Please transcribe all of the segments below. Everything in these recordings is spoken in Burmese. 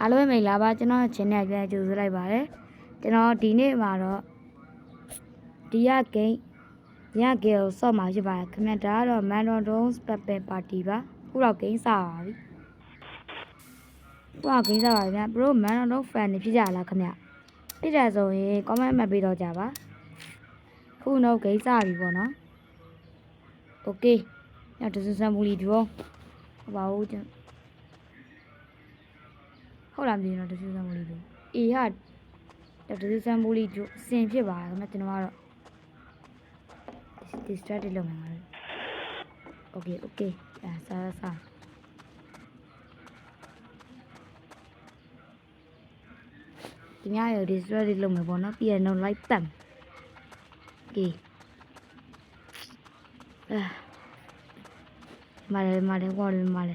အားလုံးပဲမိတ်လာပါကျွန်တော်ချင်းနဲ့ပြန်ကြိုဆိုလိုက်ပါတယ်ကျွန်တော်ဒီနေ့မှာတော့ဒီရဂိမ်းညဂိမ်းကိုစော့မှာရှိပါတယ်ခင်ဗျဒါကတော့ Mandon Dons Pepper Party ပါခုတော့ဂိမ်းစပါပြီခုကဂိမ်းစပါပြီဗျာဘရို Mandon Dons fan တွေဖြစ်ကြလားခင်ဗျဖြစ်တယ်ဆိုရင် comment မှတ်ပေးတော့ကြပါခုတော့ဂိမ်းစပြီပေါ့နော် Okay ညတစစမူလီဒီရောဟောပါဦးကျွန် ဟုတ်လားမသိဘူးနော်တစစမူလီဒီအေးဟာတစစမူလီဒီအစင်ဖြစ်ပါတယ်ခင်ဗျကျွန်တော်ကတော့ distracted လုပ်မှာပါ Okay okay အဲစားစားဒီများရော distracted လုပ်မှာပေါ့နော်ပြီးရတော့ like တတ် Okay အာမာလေမာလေကောလေမာလေ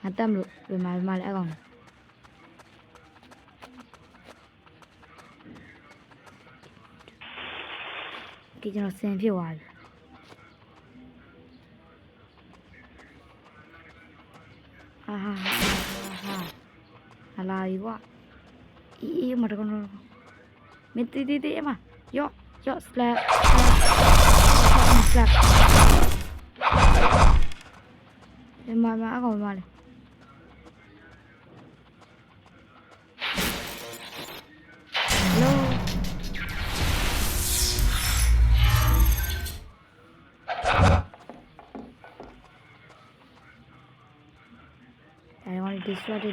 ငါတက်မလို့ဘယ်မှာဘယ်မှာလဲအကောင် ဒီကျွန်တော်စင်ဖြစ်သွားပြီဟာဟာဟာဟာဟာလာပြီကွာအေးအေးမတကောနော်မတီတီတီအမယောယော slap slap ဒီမှာမှာအကောင်မှာလေ ဒါရောဒီ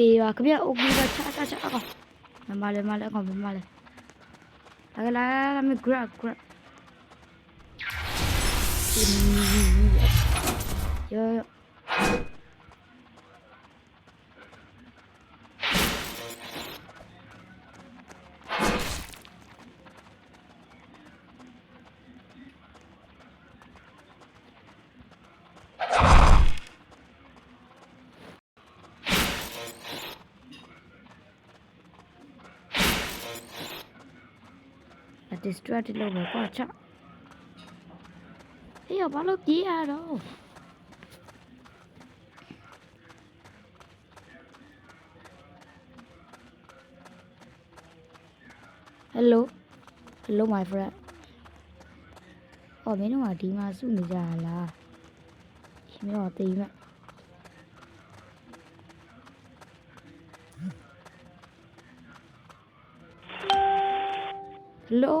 တေးပါခပြအိုကီပါချာချာချာအကောင်မမလေးမလေးအကောင်မမလေးလာလာလာမ grab grab ယောယော အ distracted လုပ်ပဲကွာချအေးဘာလို့ပြေးရတော့ Hello Hello my friend အော်မင်းတို့ကဒီမှာစုနေကြရလားမင်းတို့ကတေးမဲ့ဟ ယ်လို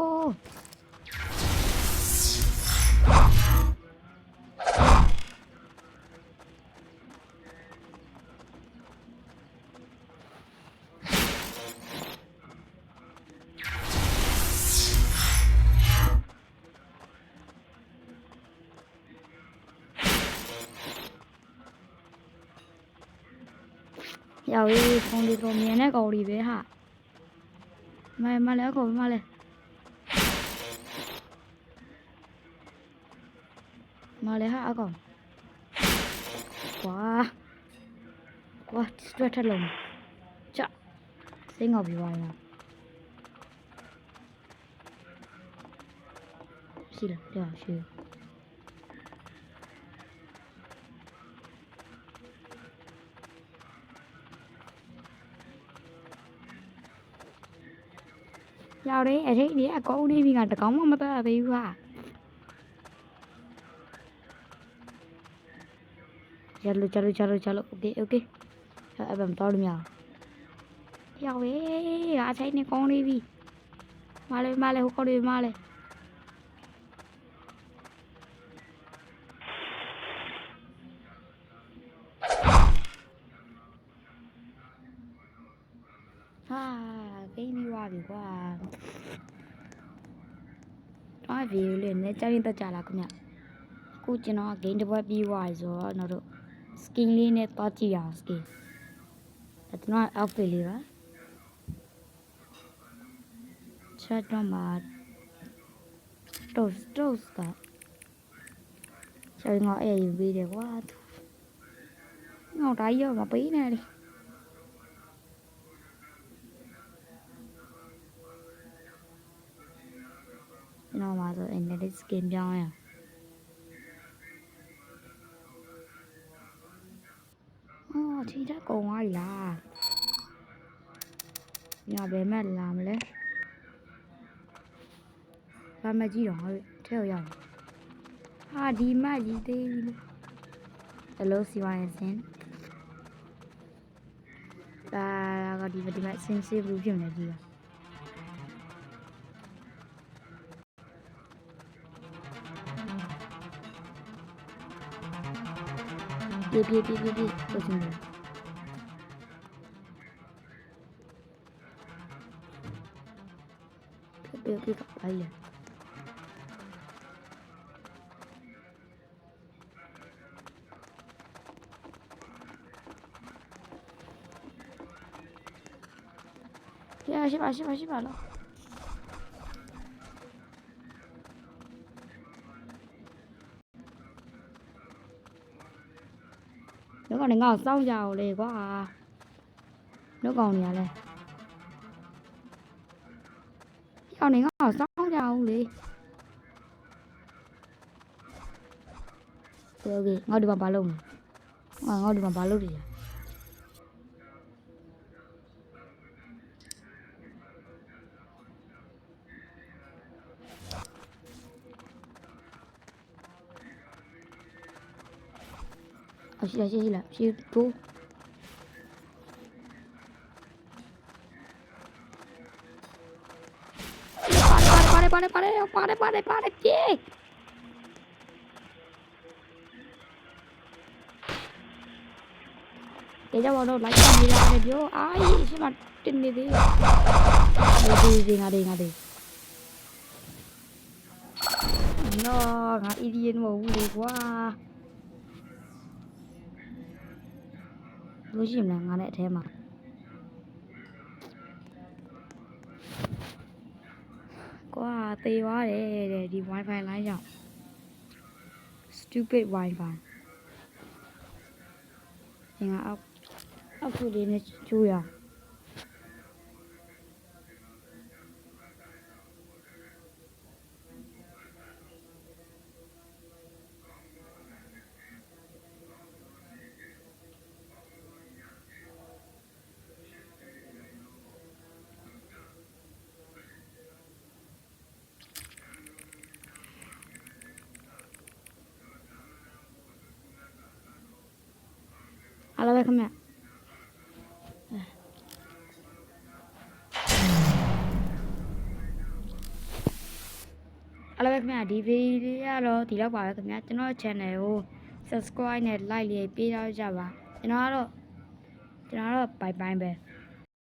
ရောက်ရေးဖုန်းလေးကိုမြင်တဲ့ကောင်လေးပဲဟာမမလဲအကော မလဲမလဲဟာအကောင်ကွာကွာ distract ထက်လုံးချစိတ်ငေါပြီးသွားရောရှိလားတရားရှိရောက်တယ်အဲ့ဒီဒီအကောင်းနေပြီကတကောင်မှမပတ်သေးဘူးဟာ चलो चलो चलो चलो okay okay अब हम दौड़ में आओ જાવ એ આ સાઈડની કોણ એવી માલે માલે હુકડ્યું માલે હા કઈ નહીં આવી વાર આવી લે ને ચાલી તો ચાલાક ને કૂચ નો ગેંડ ભાઈ બીવાય જો નરો skin လေးနဲ့တွားကြည့်ရအောင် skin ဒါကျွန်တော် outfit လေးပါ chat တော့မှာ toast toast ကကျွန်တော်အဲ့ရင်ပေးတယ်ကွာငေါတိုင်းရောမပေးနဲ့လေကျွန်တော်မှာဆို internet skin ပြောင်းရအောင် က်ကုန်သွားပြီလားညဘယ်မဲ့လာမလဲလာမကြည့်တော့ဟဲ့ထဲရောက်ရောက်ဟာဒီမကြီးသေးပြီလေဟယ်လိုစီဝိုင်းစင်ဒါကဒီဒီမှာစင်စစ်ဘူးဖြစ်နေကြည့်ရပြေးပြေးပြေးပြေးပြေးကိုစင်တယ် 여기 가 빨리. 야, 씨발, 씨발, 씨발. nếu còn đánh ngọt xong vào để quá à nếu còn nhà này con này ngỏ sót đâu đi vào bà Oke, oke, ngau di Pampalung. Wah, ngau di Pampalung dia. Oh, sila, sila, sila, sila, တယ်ပါတယ်ပါတယ်ပါတယ်ပါတယ်ပါတယ်ပြေးเดี๋ยวจะบอกเราไลฟ์กันดีแล้วเดี๋ยวอ้ายใช่ไหมติดนี่ดิดีดีงาดีงาดีน้องาอีเดียนหมูดีกว่ารู้ชิมแล้วงานแหละแท้มา သေသွားတယ်တဲ့ဒီ wifi လိုင်းကြောင့် stupid wifi ဒီငါအောက်အောက်ခုလေးနဲ့ကျိုးရအောင် ပဲခင်ဗျအားလုံးပဲခင်ဗျဒီဗီဒီယိုကတော့ဒီလောက်ပါပဲခင်ဗျကျွန်တော် channel ကို subscribe နဲ့ like လေးပေးထားကြပါကျွန်တော်ကတော့ကျွန်တော်ကတော့ bye bye ပဲ